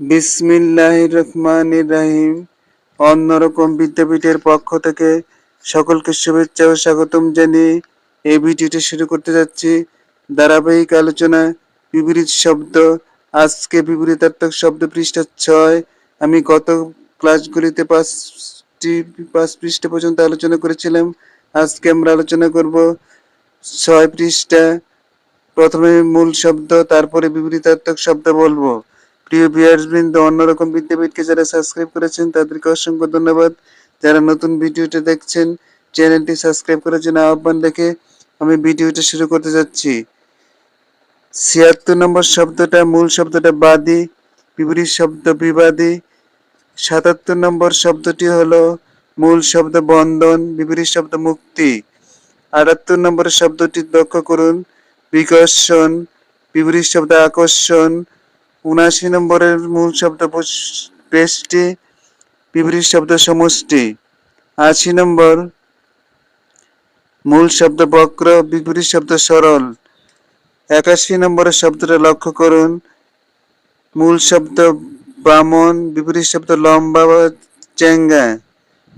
বিসমিল্লাহ রহমান রাহিম। অন্যরকম বিদ্যাপীঠের পক্ষ থেকে সকলকে শুভেচ্ছা ও স্বাগতম জানিয়ে এই ভিডিওটি শুরু করতে যাচ্ছি। ধারাবাহিক আলোচনা বিপরীত শব্দ, আজকে বিপরীতার্থক শব্দ পৃষ্ঠা ছয়। আমি গত ক্লাসগুলিতে পাঁচটি, পাঁচ পৃষ্ঠা পর্যন্ত আলোচনা করেছিলাম। আজকে আমরা আলোচনা করব ছয় পৃষ্ঠা। প্রথমে মূল শব্দ, তারপরে বিপরীতার্থক শব্দ বলব। প্রিয় বৃন্দ অন্যরকম বিদ্যাপীঠকে যারা সাবস্ক্রাইব করেছেন, তাদেরকে অসংখ্য ধন্যবাদ। যারা নতুন ভিডিওটা দেখছেন, চ্যানেলটি সাবস্ক্রাইব করার জন্য আহ্বান রেখে আমি ভিডিওটা শুরু করতে যাচ্ছি। ছিয়াত্তর নম্বর শব্দটা মূল শব্দটা বাদী, বিপরীত শব্দ বিবাদী। সাতাত্তর নম্বর শব্দটি হলো মূল শব্দ বন্ধন, বিপরীত শব্দ মুক্তি। আটাত্তর নম্বর শব্দটি লক্ষ্য করুন, বিকর্ষণ, বিপরীত শব্দ আকর্ষণ উনাশি নম্বরের মূল শব্দ পুষ- পেশটি, বিপরীত শব্দ সমষ্টি। আশি নম্বর মূল শব্দ বক্র, বিপরীত শব্দ সরল। একাশি নম্বরের শব্দটা লক্ষ্য করুন। মূল শব্দ বামন, বিপরীত শব্দ লম্বা বা চেঙ্গা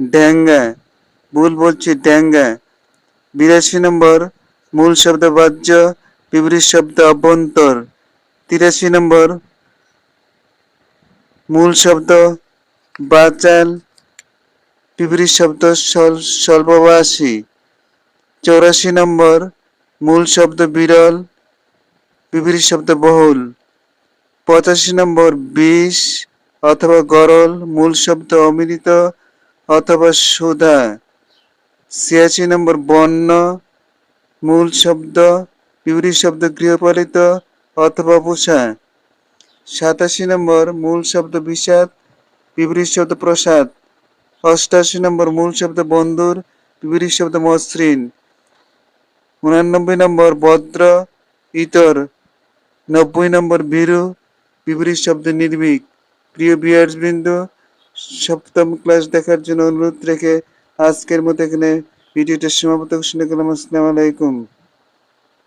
ড্যাঙ্গা। ভুল বলছি, ড্যাঙ্গা। বিরাশি নম্বর মূল শব্দ বাহ্য, বিপরীত শব্দ অভ্যন্তর। তিরাশি নম্বর মূল শব্দ বাচাল বিপরীত শব্দ স্বল- স্বল্পভাষী চৌরাশি নম্বর, মূল শব্দ বিরল বিপরীত শব্দ বহুল। পঁচাশি নম্বর, বিষ অথবা গরল, মূল শব্দ অমৃত অথবা সুধা। ছিয়াশি নম্বর, বন্য, মূল শব্দ বিপরীত শব্দ গৃহপালিত অথবা পোষা। সাতাশি নম্বর মূল শব্দ বিষাদ, বিপরীত শব্দ প্রসাদ। অষ্টাশি নম্বর মূল শব্দ বন্ধুর বিপরীত শব্দ মসৃণ। উনানব্বই নম্বর ভদ্র ইতর। নব্বই নম্বর ভীরু, বিপরীত শব্দ নির্ভীক। প্রিয় বিয়ার্স বিন্দু সপ্তম ক্লাস দেখার জন্য অনুরোধ রেখে আজকের মতো এখানে ভিডিওটা সীমাবদ্ধ ঘোষণা করলাম আসসালামু আলাইকুম।